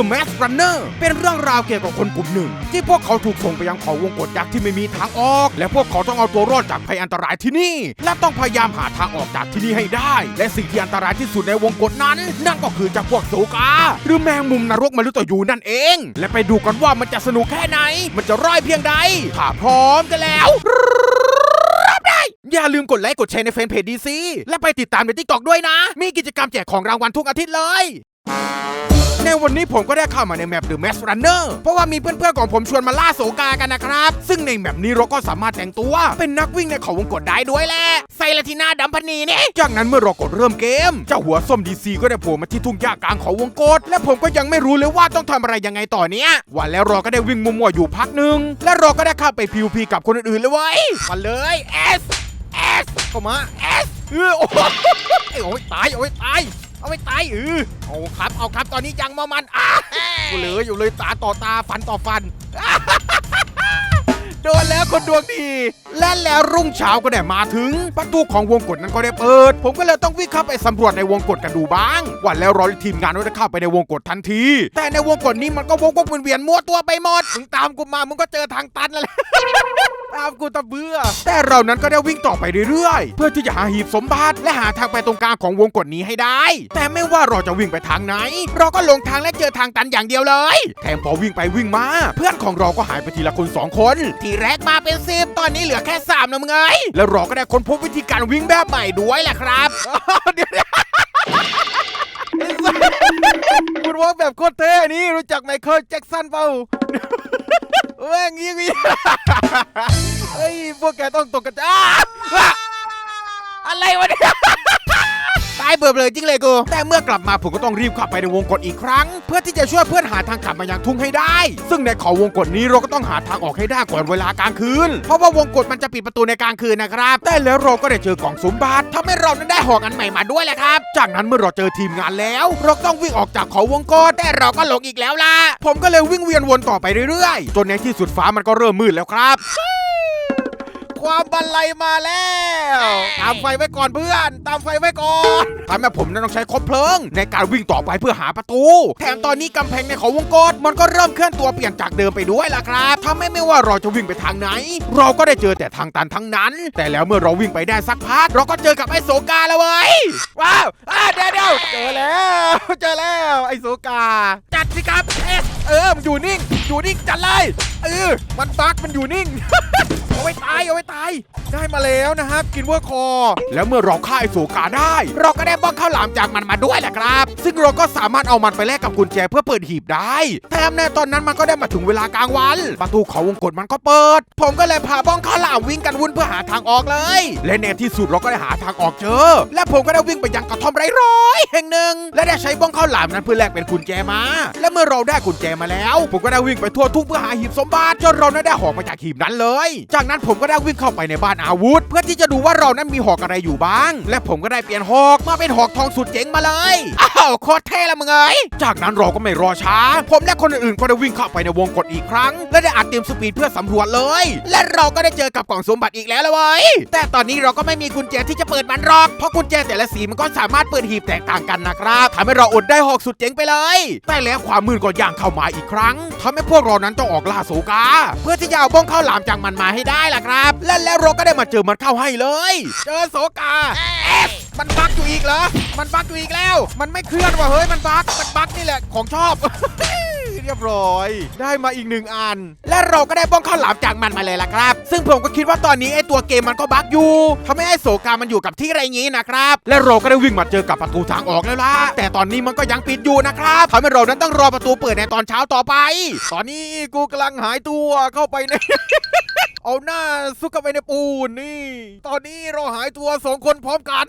The Mask Runner เป็นเรื่องราวเกี่ยวกับคนกลุ่มหนึ่ง ที่พวกเขาถูกส่งไปยังเขาวงกฏยักษ์ที่ไม่มีทางออก และพวกเขาต้องเอาตัวรอดจากภัยอันตรายที่นี่ และต้องพยายามหาทางออกจากที่นี่ให้ได้ และสิ่งที่อันตรายที่สุดในวงกฏนั้น นั่นก็คือจากพวกโซกาหรือแมงมุมนรกมฤตยูนั่นเอง และไปดูกันว่ามันจะสนุกแค่ไหน มันจะร้อยเพียงใดถ้าพร้อมกันแล้วอย่าลืมกดไลค์กดแชร์ในแฟนเพจดีซีและไปติดตามในทิกตอกด้วยนะ มีกิจกรรมแจกของรางวัลทุกอาทิตย์เลย ในวันนี้ผมก็ได้เข้ามาในแมป The Mask Runner เพราะว่ามีเพื่อนๆของผมชวนมาล่าโสกากันนะครับ ซึ่งในแมปนี้เราก็สามารถแต่งตัวเป็นนักวิ่งในเขาวงกฏได้ด้วยแหละไซลาทินาดัมพนีนี่จากนั้นเมื่อเรากดเริ่มเกม เจ้าหัวส้มดีซีก็ได้โผล่มาที่ทุ่งหญ้ากลางเขาวงกฏและผมก็ยังไม่รู้เลยว่าต้องทำอะไรยังไงต่อเนี้ยวันแล้วเราก็ได้วิ่งมัวๆอยู่พักหนึ่งและเราก็ได้เข้าไปพิวพีกับคนอื่นๆเลยเว้ยมาเลย S S เข้ามา S เออโอ้โหโอ้ยตายโอ้ยตาย เอาไม่ตายเออเอาครับเอาครับตอนนี้ยังมามันอะกูเหลยอยู่เลยตาต่อตาฟันต่อฟัน โดนแล้วคนดวงดี และแล้วรุ่งเช้าก็ได้มาถึง ประตูของวงกฏนั้นก็ได้เปิด ผมก็เลยต้องวิ่งเข้าไปสำรวจในวงกฏกันดูบ้างวันแล้วรอทีมงานก็ได้เข้าไปในวงกฏทันที แต่ในวงกฏนี้มันก็วงกเวียนมั่วตัวไปหมดมึงตามกูมามึงก็เจอทางตันแล้วตามกูตะเบื่อ แต่เรานั้นก็ได้วิ่งต่อไปเรื่อยๆ เพื่อที่จะหาหีบสมบัติและหาทางไปตรงกลางของวงกฏนี้ให้ได้ แต่ไม่ว่าเราจะวิ่งไปทางไหน เราก็หลงทางและเจอทางตันอย่างเดียวเลย แถมพอวิ่งไปวิ่งมา เพื่อนของเราก็หายไปทีละคนสองคน ทีีแรกมาเป็นสิบตอนนี้เหลือแค่สามนะมึงเอ้ยแล้วเราก็ได้ค้นพบวิธีการวิ่งแบบใหม่ด้วยแหละครับเดี๋ยวคุณว่าแบบโคตรเท่นี่รู้จักไมเคิลแจ็คสันเปล่าแม่งยิงยิงเฮ้ยพวกแกต้องตกกระจาด อะไรวะเนี่ย ตายเบื่อเลยจริงเลยกูแต่เมื่อกลับมาผมก็ต้องรีบข้าไปในวงกฏอีกครั้ง เพื่อที่จะช่วยเพื่อนหาทางกลับมายังทุ่งให้ได้ ซึ่งในเขาวงกฏนี้เราก็ต้องหาทางออกให้ได้ก่อนเวลากลางคืน เพราะว่าวงกฏมันจะปิดประตูในกลางคืนนะครับแต่แล้วเราก็ได้เจอกล่องสมบัติทำให้เรานั้นได้หอกอันใหม่มาด้วยแหละครับ จากนั้นเมื่อเราเจอทีมงานแล้ว เราต้องวิ่งออกจากเขาวงกฏแต่เราก็หลงอีกแล้วล่ะผมก็เลยวิ่งเวียนวนต่อไปเรื่อยๆ จนในที่สุดฟ้ามันก็เริ่มมืดแล้วครับ ความบันไลมาแล้วตามไฟไว้ก่อนเพื่อน ตามไฟไว้ก่อนทำให้ผมนั้นต้องใช้คบเพลิง ในการวิ่งต่อไปเพื่อหาประตู แถมตอนนี้กำแพงในเขาวงกฏมันก็เริ่มเคลื่อนตัวเปลี่ยนจากเดิมไปด้วยล่ะครับทำให้ไม่ว่าเราจะวิ่งไปทางไหน เราก็ได้เจอแต่ทางตันทั้งนั้น แต่แล้วเมื่อเราวิ่งไปได้สักพักเราก็เจอกับไอ้โสกาแล้วเว้ยว้าวอ่าเดี๋ยวเดี๋ยวเจอแล้วเจอแล้วไอ้โสกา จัดสิครับเอสเออมันอยู่นิ่งอยู่นิ่งจัดเลยเออมันบักมันอยู่นิ่ง เอาไว้ตายเอาไว้ตาย ได้มาแล้วนะครับกินเวอร์คอแล้วเมื่อเราฆ่าไอโสกาได้ เราก็ได้บ้องข้าวหลามจากมันมาด้วยแหละครับ ซึ่งเราก็สามารถเอามันไปแลกกับกุญแจเพื่อเปิดหีบได้แถมในตอนนั้นมันก็ได้มาถึงเวลากลางวัน ประตูเขาวงกฏมันก็เปิด ผมก็เลยพาบ้องข้าวหลามวิ่งกันวุ่นเพื่อหาทางออกเลย และในที่สุดเราก็ได้หาทางออกเจอ และผมก็ได้วิ่งไปยังกระท่อมไร้ร้อยแห่งหนึ่ง และได้ใช้บ้องข้าวหลามนั้นเพื่อแลกเป็นกุญแจมา และเมื่อเราได้กุญแจมาแล้ว ผมก็ได้วิ่งไปทั่วทุ่งเพื่อหาหีบสมบัติจนเราได้หอกมาจากหีบนั้นเลย จากนั้นผมก็ได้วิ่งเข้าไปในบ้านอาวุธ เพื่อที่จะดูว่าเรานั้นมีหอกอะไรอยู่บ้าง และผมก็ได้เปลี่ยนหอกมาเป็นหอกทองสุดเจ๋งมาเลยอ้าวโคตรเท่ละมึงเอ้ยจากนั้นเราก็ไม่รอช้า ผมและคนอื่นก็ได้วิ่งเข้าไปในวงกฏอีกครั้ง และได้อัดเต็มสปีดเพื่อสำรวจเลย และเราก็ได้เจอกับกล่องสมบัติอีกแล้วละเว้ยแต่ตอนนี้เราก็ไม่มีกุญแจที่จะเปิดมันหรอกเพราะกุญแจแต่ละสีมันก็สามารถเปิดหีบแตกต่างกันนะครับทำให้เราอดได้หอกสุดเจ๋งไปเลย แต่แล้วความมืดก็ย่างเข้ามาอีกครั้งทำให้พวกเรานั้นต้องออกล่าโสกา เพื่อที่จะเอาบ้องข้าวหลามจากมันมาให้ได้ได้ล่ะครับ และแล้วเราก็ได้มาเจอมันเข้าให้เลย เจอโสกาเอฟมันบักอยู่อีกเหรอ มันบักอยู่อีกแล้ว มันไม่เคลื่อนว่ะเฮ้ย มันบักมันบักนี่แหละของชอบเรียบร้อย ได้มาอีกหนึ่งอัน และเราก็ได้บ้องข้าวหลามจากมันมาเลยล่ะครับ ซึ่งผมก็คิดว่าตอนนี้ไอ้ตัวเกมมันก็บั๊กอยู่ทำให้ไอ้โสกามันอยู่กับที่ไรงี้นะครับ และเราก็ได้วิ่งมาเจอกับประตูทางออกแล้วล่ะ แต่ตอนนี้มันก็ยังปิดอยู่นะครับทำให้เรานั้นต้องรอประตูเปิดในตอนเช้าต่อไป ตอนนี้กูกำลังหายตัวเข้าไปใน เอาหน้าซุกไปในปูนนี่ ตอนนี้เราหายตัวสองคนพร้อมกัน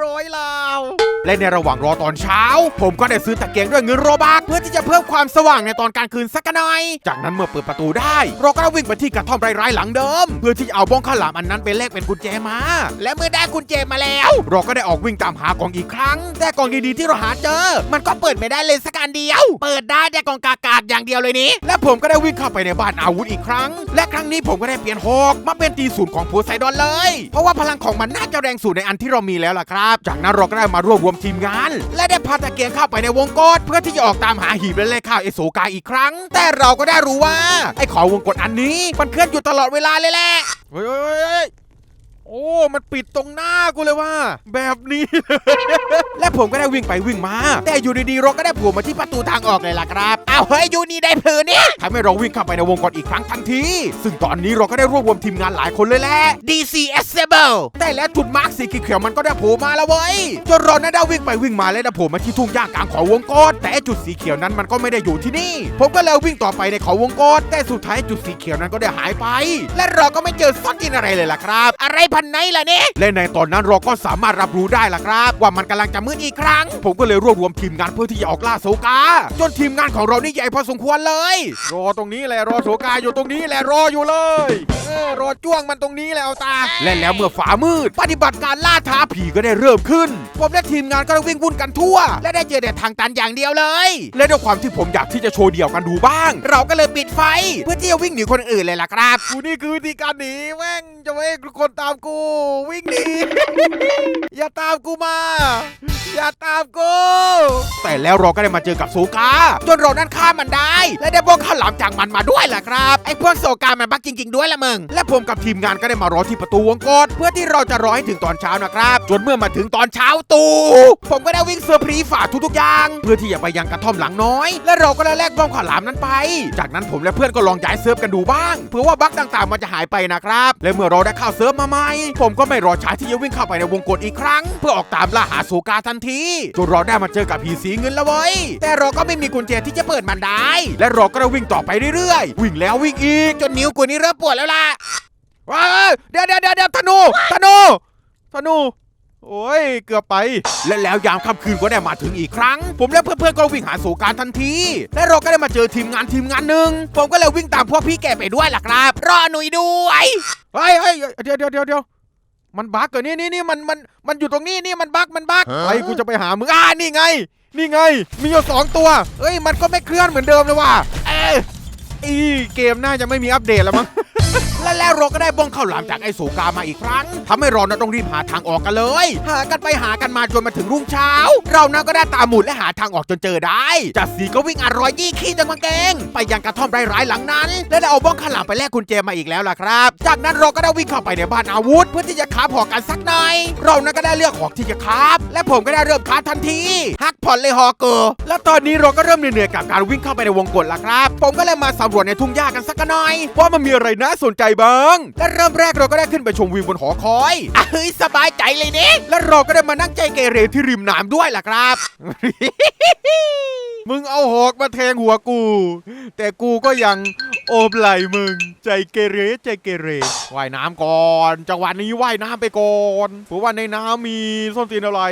ร้อยลาวและในระหว่างรอตอนเช้า ผมก็ได้ซื้อตะเกียงด้วยเงินโรบักเพื่อที่จะเพิ่มความสว่างในตอนกลางคืนสักหน่อย จากนั้นเมื่อเปิดประตูได้ เราก็วิ่งไปที่กระท่อมไร้ๆหลังเดิม เพื่อที่จะเอาบ้องข้าวหลามอันนั้นไปแลกเป็นกุญแจมา และเมื่อได้กุญแจมาแล้ว เราก็ได้ออกวิ่งตามหากล่องอีกครั้ง แต่กล่องดีๆที่เราหาเจอ มันก็เปิดไม่ได้เลยสักอันเดียว เปิดได้แต่กล่องกากาดอย่างเดียวเลยนี้ และผมก็ได้วิ่งเข้าไปในบ้านอาวุธอีกครั้ง และครั้งนี้ผมก็ได้เปลี่ยนหอกมาเป็นตีศูนย์ของโพไซดอนเลย เพราะว่าพลังของมันน่าจะแรงสุดในอันที่เรามีแล้วล่ะครับครับ จากนั้นเราก็ได้มารวบรวมทีมงาน และได้พาตะเกียงเข้าไปในวงกฏเพื่อที่จะออกตามหาหีบและเลขข้าวไอโซกาอีกครั้ง แต่เราก็ได้รู้ว่าไอ้ขอวงกฏอันนี้มันเคลื่อนอยู่ตลอดเวลาเลยแหละเฮ้ย โอ้ มันปิดตรงหน้ากูเลยว่า แบบนี้ และผมก็ได้วิ่งไปวิ่งมา แต่อยู่ดีๆเราก็ได้ผล่มาที่ประตูทางออกเลยล่ะครับเอาเฮ้ยอยู่นี่ได้เพลินนี่ทำให้เราวิ่งเข้าไปในวงกฏอีกครั้งทันที ซึ่งตอนนี้เราก็ได้รวบรวมทีมงานหลายคนเลยแหละ DC Assemble แต่แล้วจุดมาร์กสีเขียวมันก็ได้โผล่มาแล้วเว้ยจนเรานั้นได้วิ่งไปวิ่งมาและได้โผล่มาที่ทุ่งหญ้ากลางเขาวงกฏแต่จุดสีเขียวนั้นมันก็ไม่ได้อยู่ที่นี่ ผมก็เลยวิ่งต่อไปในเขาวงกฏแต่สุดท้ายจุดสีเขียวนั้นก็ได้หายไป และเราก็ไม่เจอซ่อนกินอะไรเลยล่ะครับ อะไรพันไหนล่ะเนี่ยและในตอนนั้นเราก็สามารถรับรู้ได้ล่ะครับ ว่ามันกำลังจะมืดอีกครั้ง ผมก็เลยรวบรวมทีมงานเพื่อที่จะออกล่าโซกา จนทีมงานของเรานี่ใหญ่พอสมควรเลย รอตรงนี้แหละรอโซกาอยู่ตรงนี้แหละรออยู่เลยเออรอจ้วงมันตรงนี้แหละเอาตา และแล้วเมื่อฝ่ามืด ปฏิบัติการล่าท้าผีก็ได้เริ่มขึ้น ผมและทีมงานก็ได้วิ่งวุ่นกันทั่ว และได้เจอแต่ทางตันอย่างเดียวเลย และด้วยความที่ผมอยากที่จะโชว์เดี่ยวกันดูบ้าง เราก็เลยปิดไฟ เพื่อที่จะวิ่งหนีคนอื่นเลยล่ะครับกูนี่คือวิธีการหนีแม่งจะไม่ให้คนตามกู วิ่งหนีอย่าตามกูมา อย่าตามกู แต่แล้วเราก็ได้มาเจอกับโซกาจนเรานั้นฆ่ามันได้ และได้บ้องข้าวหลามจากมันมาด้วยแหละครับไอ้พวกโซกามันบักจริง ๆ ด้วยละมึงและผมกับทีมงานก็ได้มารอที่ประตูวงกฏเพื่อที่เราจะรอให้ถึงตอนเช้านะครับจนเมื่อมาถึงตอนเช้าตู่ผมก็ได้วิ่งเซอร์ไพรีส์ฝ่าทุกๆอย่าง เพื่อที่จะไปยังกระท่อมหลังน้อย และเราก็ได้แลกบ้องข้าวหลามนั้นไป จากนั้นผมและเพื่อนก็ลองย้ายเซิร์ฟกันดูบ้างเพื่อว่าบั๊กต่างๆมันจะหายไปนะครับและเมื่อเราได้เข้าเซิร์ฟมาใหม่ผมก็ไม่รอช้าที่จะวิ่งเข้าไปในวงกฏอีกครั้ง เพื่อออกตามล่าหาโซกาทันทีจนเราได้มาเจอกับผีสีเงินแล้วเว้ยแต่เราก็ไม่มีกุญแจที่จะเปิดมันได้ และเราก็วิ่งต่อไปเรื่อยๆ วิ่งแล้ววิ่งอีกจนนิ้วกูนี่เริ่มปวดแล้วล่ะว้าเดี๋ยวเดี๋ยวเดี๋ยวธนูธนูธนู โอ้ย เกือบไป และแล้วยามค่ำคืนก็ได้มาถึงอีกครั้ง ผมและเพื่อนๆก็วิ่งหาสู่การทันที และเราก็ได้มาเจอทีมงานทีมงานหนึ่ง ผมก็เลยวิ่งตามพวกพี่แกไปด้วยล่ะครับ รอหนุ่ยด้วยเฮ้ยเฮ้ยเดี๋ยวเดี๋ยวเดี๋ยวเดี๋ยวมันบั๊กเหรอนี่นี่นี่มันมันมันอยู่ตรงนี้นี่มันบั๊กมันบั๊กไอ้กูจะไปหามึงอ่านี่ไง นี่ไง มีอยู่สองตัว เอ้ยมันก็ไม่เคลื่อนเหมือนเดิมเลยว่ะเอ้ยอีเกมน่าจะไม่มีอัปเดตแล้วมั้ง และแล้วเราก็ได้บ้องข้าวหลามจากไอ้โสกามาอีกครั้งทำให้เรานั้นต้องรีบหาทางออกกันเลย หากันไปหากันมาจนมาถึงรุ่งเช้า เรานั้นก็ได้ตามหมุดและหาทางออกจนเจอได้จัดสีก็วิ่งอร่อยยี่ขี้จังมังเกงไปยังกระท่อมไร้ๆหลังนั้น และได้เอาบ้องข้าวหลามไปแลกกุญแจมาอีกแล้วล่ะครับ จากนั้นเราก็ได้วิ่งเข้าไปในบ้านอาวุธ เพื่อที่จะค้าบหอกกันสักหน่อย เรานั้นก็ได้เลือกหอกที่จะค้าบและผมก็ได้เริ่มค้าบทันทีฮักผ่อนเลยฮอเกอร์และตอนนี้เราก็เริ่มเหนื่อยๆกับการวิ่งเข้าไปในวงกฏแล้วครับ ผมก็เลยมาสำรวจในทุ่งหญ้ากันสักหน่อยว่ามันมีอะไรน่าสนใจบ้าง และเริ่มแรกเราก็ได้ขึ้นไปชมวิวบนหอคอยอะเฮ้ยสบายใจเลยนี่และเราก็ได้มานั่งใจเกเรที่ริมน้ำด้วยล่ะครับ มึงเอาหอกมาแทงหัวกู แต่กูก็ยังโอบไหลมึง ใจเกเรใจเกเรว่ายน้ำก่อน จังหวะนี้ว่ายน้ำไปก่อนเพราะว่าในน้ำมีส้นตีนอะไร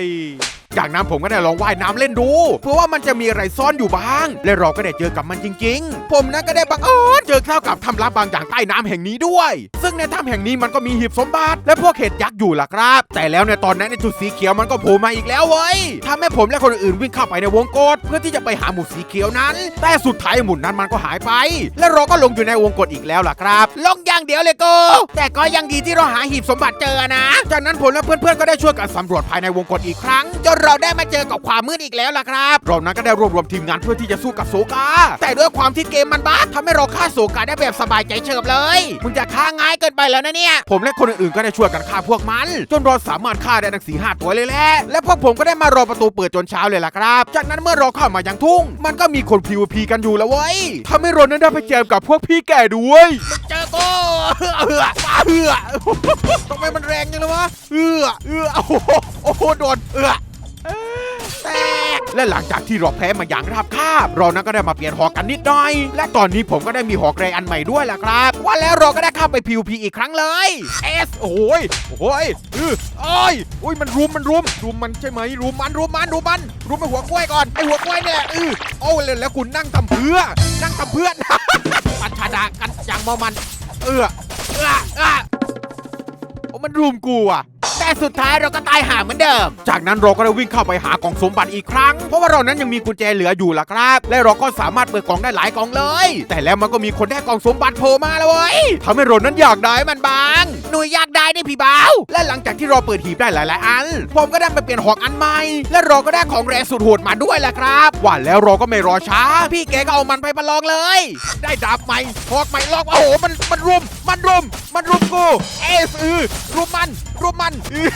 จากนั้นผมก็ได้ลองว่ายน้ำเล่นดูเพื่อว่ามันจะมีอะไรซ่อนอยู่บ้าง และเราก็ได้เจอกับมันจริง ๆ ผมนั้นก็ได้บังเอิญเจอเข้ากับถ้ำลับบางอย่างใต้น้ำแห่งนี้ด้วย ซึ่งในถ้ำแห่งนี้มันก็มีหีบสมบัติ และพวกเห็ดยักษ์อยู่ล่ะครับ แต่แล้วในตอนนั้นในจุดสีเขียวมันก็โผล่มาอีกแล้วเว้ยทำให้ผมและคนอื่นวิ่งเข้าไปในวงกฏเพื่อที่จะไปหาหมุดสีเขียวนั้น แต่สุดท้ายหมุดนั้นมันก็หายไป และเราก็ลงอยู่ในวงกฏอีกแล้วล่ะครับ ลงอย่างเดียวเลยโกแต่ก็ยังดีที่เราหาหีบสมบัติเจอนะ จากนั้นผมและเพื่อนๆก็ได้ช่วยกันสำรวจภายในวงกฏอีกครั้งจนเราได้มาเจอกับความมืดอีกแล้วล่ะครับ เรานั้นก็ได้รวบรวมทีมงานเพื่อที่จะสู้กับโซกา แต่ด้วยความที่เกมมันบั๊กทำให้เราฆ่าโซกาได้แบบสบายใจเฉิบเลย มึงจะฆ่าง่ายเกินไปแล้วนะเนี่ย ผมและคนอื่นๆก็ได้ช่วยกันฆ่าพวกมัน จนเราสามารถฆ่าได้ทั้งสี่ห้าตัวเลยแหละ และพวกผมก็ได้มารอประตูเปิดจนเช้าเลยล่ะครับ จากนั้นเมื่อเราเข้ามายังทุ่ง มันก็มีคน PVP กันอยู่แล้วเว้ยทำให้เรานั้นได้ไปแจมกับพวกพี่แก่ด้วยเจอกูเอือเอือเอือทำไมมันแรงจังเลยวะเอือเอือโอ้โหโอ้โหโดนเอือ แตก และหลังจากที่เราแพ้มาอย่างราบคาบ เรานั้นก็ได้มาเปลี่ยนหอกกันนิดหน่อย และตอนนี้ผมก็ได้มีหอกแรงอันใหม่ด้วยล่ะครับ ว่าแล้วเราก็ได้เข้าไป PVP อีกครั้งเลยเอสโอ้ยโอ้ยเออโอ้ยโอ้ยมันรุมมันรุมรุมมันใช่ไหมรุมมันรุมมันรุมมันรุมไอหัวกล้วยก่อนไอหัวกล้วยเนี่ยเออโอ้ยแล้วแล้วคุณนั่งทำเพื่อนั่งทำเพื่อนปัญชาดากันอย่างเมามัน เออเออเออโอ้มันรุมกูอะ สุดท้ายเราก็ตายหาเหมือนเดิม จากนั้นเราก็ได้วิ่งเข้าไปหากล่องสมบัติอีกครั้ง เพราะว่าเรานั้นยังมีกุญแจเหลืออยู่ล่ะครับ และเราก็สามารถเปิดกล่องได้หลายกล่องเลย แต่แล้วมันก็มีคนได้กล่องสมบัติโผล่มาแล้วเว้ยทำให้เรานั้นอยากได้มันบาง หนูอยากได้ได้พี่บ่าวและหลังจากที่เราเปิดหีบได้หลาย ๆ อัน ผมก็ได้ไปเปลี่ยนหอกอันใหม่ และเราก็ได้ของแรงสุดโหดมาด้วยแหละครับว่าแล้วเราก็ไม่รอช้า พี่แกก็เอามันไปประลองเลย ได้ดาบใหม่หอกใหม่ลอกโอ้โหมันมันรุม มันรุม มันรุมกูเอสอือรุมมันรุมมันอื้อ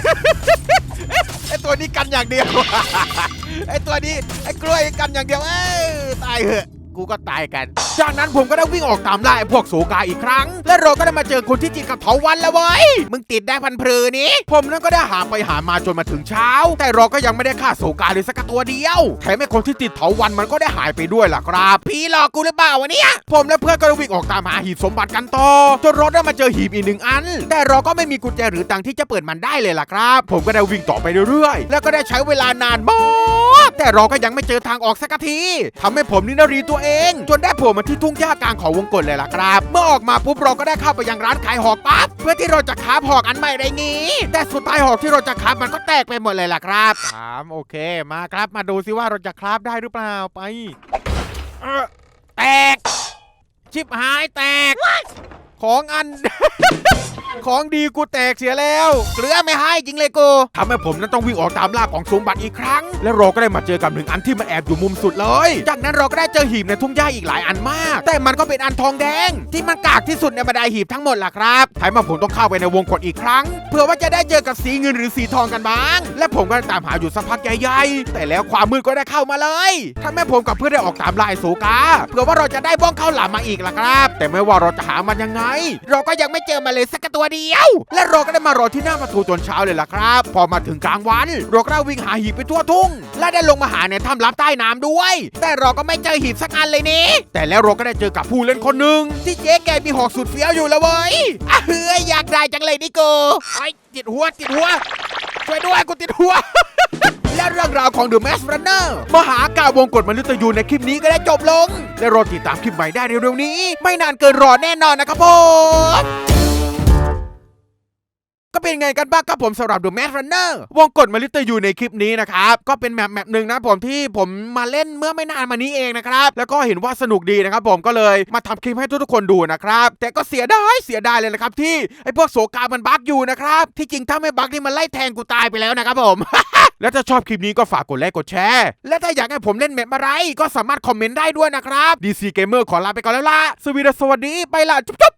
ไอตัวนี้กันอย่างเดียวไอตัวนี้ไอกล้วยกันอย่างเดียวเอ้ยตายเหอะ กูก็ตายกัน จากนั้นผมก็ได้วิ่งออกตามล่าไอ้พวกโสกาอีกครั้ง และเราก็ได้มาเจอคนที่จิตกับเถาวันแล้วเว้ยมึงติดได้พันเพลนี้ ผมนั้นก็ได้หาไปหามาจนมาถึงเช้า แต่เราก็ยังไม่ได้ฆ่าโสกาเลยสักตัวเดียวแถมไอ้คนที่ติดเถาวันมันก็ได้หายไปด้วยล่ะครับพี่หลอกกูหรือเปล่าวะเนี่ยผมและเพื่อนก็ได้วิ่งออกตามหาหีบสมบัติกันต่อจนเราได้มาเจอหีบอีกหนึ่งอัน แต่เราก็ไม่มีกุญแจหรือตังที่จะเปิดมันได้เลยล่ะครับ ผมก็ได้วิ่งต่อไปเรื่อยๆ แล้วก็ได้ใช้เวลานานมาก แต่เราก็ยังไม่เจอทางออกสักทีทำให้ผมนี่นารีตัวเอง จนได้โผล่มาที่ทุ่งหญ้ากลางเขาวงกตเลยล่ะครับ เมื่อออกมาปุ๊บเราก็ได้เข้าไปยังร้านขายหอกปั๊บเพื่อที่เราจะคาหอกอันใหม่ได้งี้ แต่สุดท้ายหอกที่เราจะคามันก็แตกไปหมดเลยล่ะครับถามโอเคมาครับมาดูซิว่าเราจะคราบได้หรือเปล่าไปแตก ชิบหายแตก ของอัน ของดีกูแตกเสียแล้วเกลือไม่ให้จริงเลยกูทำให้ผมนั้นต้องวิ่งออกตามล่าของสมบัติอีกครั้ง และเราก็ได้มาเจอกับหนึ่งอันที่มันแอบอยู่มุมสุดเลย จากนั้นเราก็ได้เจอหีบในทุ่งหญ้าอีกหลายอันมาก แต่มันก็เป็นอันทองแดง ที่มันกากที่สุดในบรรดาหีบทั้งหมดล่ะครับแถมมาผมต้องเข้าไปในวงกฏอีกครั้ง เพื่อว่าจะได้เจอกับสีเงินหรือสีทองกันบ้าง และผมก็ตามหาอยู่สักพักใหญ่ๆแต่แล้วความมืดก็ได้เข้ามาเลยทำให้ผมกับเพื่อนได้ออกตามล่าไอ้โสกาเพื่อว่าเราจะได้บ้องเข้าหลามมาอีกล่ะครับ แต่ไม่ว่าเราจะหามันยังไง เราก็ยังไม่เจอมาเลยสักตัวเดียว และเราก็ได้มารอที่หน้าประตูจนเช้าเลยล่ะครับ พอมาถึงกลางวันเราก็ได้วิ่งหาหีบไปทั่วทุ่ง และได้ลงมาหาในถ้ำลับใต้น้ำด้วย แต่เราก็ไม่เจอหีบสักอันเลยนี่แต่แล้วเราก็ได้เจอกับผู้เล่นคนหนึ่งที่เจ๊แกมีหอกสุดเฟี้ยวอยู่แล้วเว้ยอะเฮ้ยอยากได้จังเลยนี่กูไอ้ติดหัวติดหัวช่วยด้วยกูติดหัวและเรื่องราวของ The Mask Runner มหากาวงกฎมนุษย์ยูในคลิปนี้ก็ได้จบลง และรอติดตามคลิปใหม่ได้เร็วๆนี้ ไม่นานเกินรอแน่นอนนะครับผม ก็เป็นไงกันบ้างครับผมสำหรับ The Mask Runner วงกฎมาลิตอยู่ในคลิปนี้นะครับ ก็เป็นแมปแมปหนึ่งนะผมที่ผมมาเล่นเมื่อไม่นานมานี้เองนะครับ แล้วก็เห็นว่าสนุกดีนะครับผมก็เลยมาทำคลิปให้ทุกๆคนดูนะครับ แต่ก็เสียดายเสียดายเลยนะครับที่ไอ้พวกโสกามันบั๊กอยู่นะครับ ที่จริงถ้าไม่บั๊กนี่มันไล่แทงกูตายไปแล้วนะครับผมและถ้าชอบคลิปนี้ก็ฝากกดไลค์กดแชร์ และถ้าอยากให้ผมเล่นแมปอะไรก็สามารถคอมเมนต์ได้ด้วยนะครับ DC Gamer ขอลาไปก่อนแล้วล่ะสวีดัสสวัสดีไปละจุ๊บ